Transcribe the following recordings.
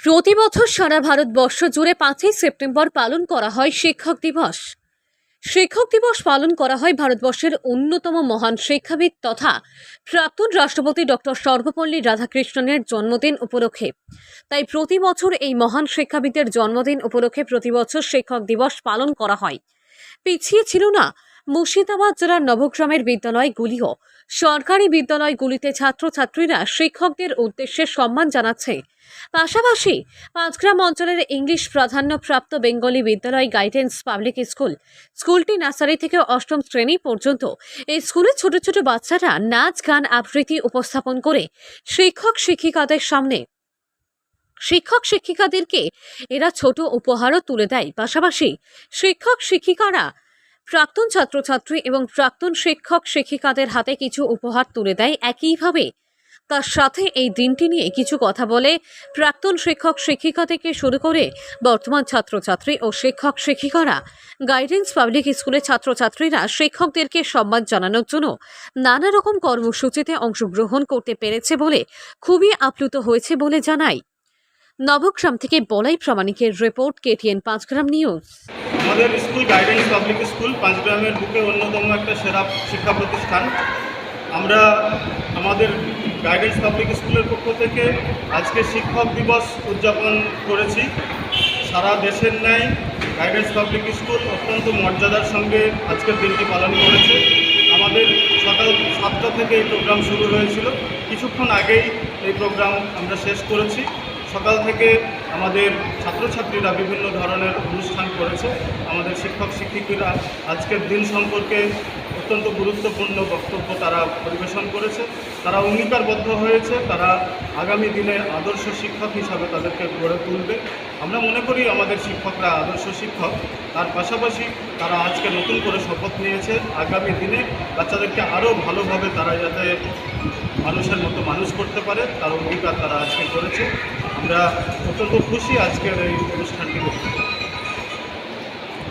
প্রতি বছর সারা ভারতবর্ষ জুড়ে পাঁচই সেপ্টেম্বর পালন করা হয় শিক্ষক দিবস। শিক্ষক দিবস পালন করা হয় ভারতবর্ষের অন্যতম মহান শিক্ষাবিদ তথা প্রাক্তন রাষ্ট্রপতি ডক্টর সর্বপল্লী রাধাকৃষ্ণনের জন্মদিন উপলক্ষে। তাই প্রতি বছর এই মহান শিক্ষাবিদের জন্মদিন উপলক্ষে প্রতি বছর শিক্ষক দিবস পালন করা হয়। পিছিয়ে ছিল না মুর্শিদাবাদ জেলার নবগ্রামের বিদ্যালয়গুলিও সরকারি বিদ্যালয়গুলিতে ছাত্রছাত্রীরা শিক্ষকদের উদ্দেশ্যে সম্মান জানাচ্ছে। পাশাপাশি পাঁচগ্রাম অঞ্চলের ইংলিশ প্রাধান্যপ্রাপ্ত বেঙ্গলি বিদ্যালয় গাইডেন্স পাবলিক স্কুল, স্কুলটি নার্সারি থেকে অষ্টম শ্রেণি পর্যন্ত এই স্কুলে ছোট ছোট বাচ্চারা নাচ, গান, আবৃত্তি উপস্থাপন করে শিক্ষক, শিক্ষিকাদের সামনে শিক্ষক, শিক্ষিকাদেরকে এরা ছোট উপহারও তুলে দেয়। পাশাপাশি শিক্ষক, শিক্ষিকারা প্রাক্তন ছাত্রছাত্রী এবং প্রাক্তন শিক্ষক শিক্ষিকাদের হাতে কিছু উপহার তুলে দেয় একইভাবে। তার সাথে এই দিনটি নিয়ে কিছু কথা বলে প্রাক্তন শিক্ষক শিক্ষিকা থেকে শুরু করে বর্তমান ছাত্রছাত্রী ও শিক্ষক শিক্ষিকারা, গাইডেন্স পাবলিক স্কুলের ছাত্রছাত্রীরা শিক্ষকদেরকে সম্মান জানানোর জন্য নানা রকম কর্মসূচিতে অংশগ্রহণ করতে পেরেছে বলে খুবই আপ্লুত হয়েছে বলে জানায়। নবগ্রাম থেকে বলাই প্রামাণিকের রিপোর্ট কেটিএন পাঁচগ্রাম নিউজ। আমাদের স্কুল গাইডেন্স পাবলিক স্কুল পাঁচগ্রামের বুকে অন্যতম একটা সেরা শিক্ষা প্রতিষ্ঠান। আমরা আমাদের গাইডেন্স পাবলিক স্কুলের পক্ষ থেকে আজকে শিক্ষক দিবস উদযাপন করেছি। সারা দেশের ন্যায় গাইডেন্স পাবলিক স্কুল অত্যন্ত মর্যাদার সঙ্গে আজকের দিনটি পালন করেছে। আমাদের সকাল সাতটা থেকে এই প্রোগ্রাম শুরু হয়েছিল। কিছুক্ষণ আগেই এই প্রোগ্রাম আমরা শেষ করেছি। সকাল থেকে আমাদের ছাত্রছাত্রীরা বিভিন্ন ধরনের অনুষ্ঠান করেছে। আমাদের শিক্ষক শিক্ষিকীরা আজকের দিন সম্পর্কে অত্যন্ত গুরুত্বপূর্ণ বক্তব্য তারা পরিবেশন করেছে। তারা অঙ্গীকারবদ্ধ হয়েছে। তারা আগামী দিনে আদর্শ শিক্ষক হিসাবে তাদেরকে গড়ে তুলবে। আমরা মনে করি আমাদের শিক্ষকরা আদর্শ শিক্ষক। তার পাশাপাশি তারা আজকে নতুন করে শপথ নিয়েছে। আগামী দিনে বাচ্চাদেরকে আরও ভালোভাবে তারা যাতে মানুষের মতো মানুষ করতে পারে, তার অঙ্গীকার তারা আজকে করেছে। আমরা অত্যন্ত খুশি আজকের এই অনুষ্ঠানটি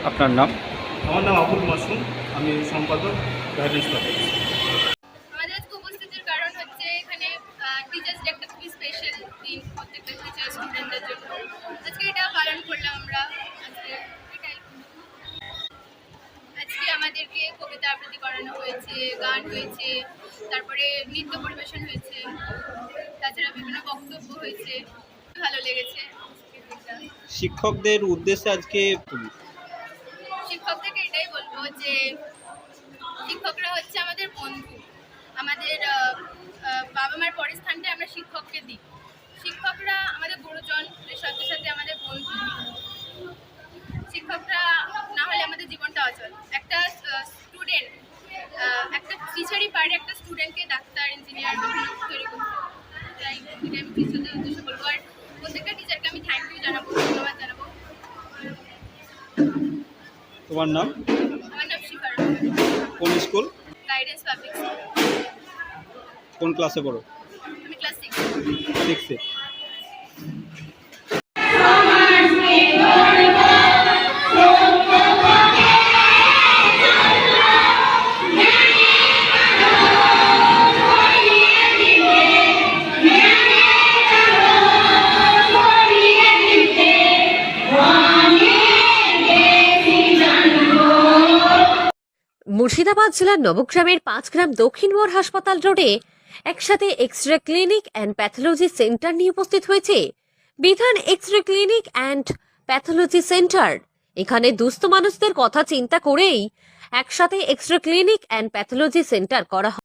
আপনার নাম? আমার নাম আবুল মাসুম আমি সম্পাদক গাইডেন্স পাবলিক আমাদের আজকে উপস্থিতির কারণ হচ্ছে এখানে টিচার্স ডে একটা খুবই স্পেশাল দিন প্রত্যেকটা টিচার স্টুডেন্টদের জন্য। আজকে এটা পালন করলাম আমরা। আজকে এটাই। আজকে আমাদেরকে কবিতা আবৃত্তি করানো হয়েছে গান হয়েছে তারপরে নৃত্য পরিবেশন হয়েছে তাছাড়া বিভিন্ন বক্তব্য হয়েছে। ভালো লেগেছে শিক্ষকদের উদ্দেশ্যে আজকে বলব যে শিক্ষকরা হচ্ছে আমাদের বন্ধু। আমাদের বাবা মার পরের স্থানটা আমরা শিক্ষককে দিই। শিক্ষকরা আমাদের গুরুজন সাথে সাথে আমাদের বন্ধু। শিক্ষকরা না হলে আমাদের জীবনটা অচল। একটা স্টুডেন্ট একটা টিচারই পারে একটা স্টুডেন্টকে ডাক্তার ইঞ্জিনিয়ার তৈরি করতে। তাই আমি টিচারদের বলব। আর প্রত্যেকটা টিচারকে আমি থ্যাংক ইউ জানাব, ধন্যবাদ জানাব। তোমার নাম? কোন স্কুল? গাইডেন্স পাবলিক কোন ক্লাসে পড়ো? আমি ক্লাস সিক্স সিক্সে মুর্শিদাবাদ জেলার নবগ্রামের পাঁচগ্রাম দক্ষিণ মোড় হাসপাতাল রোডে একসাথে X ray clinic and pathology centre নিয়ে উপস্থিত হয়েছে। বিধান X ray clinic and pathology centre. এখানে দুস্থ মানুষদের কথা চিন্তা করেই একসাথে X ray clinic and pathology centre করা হয়।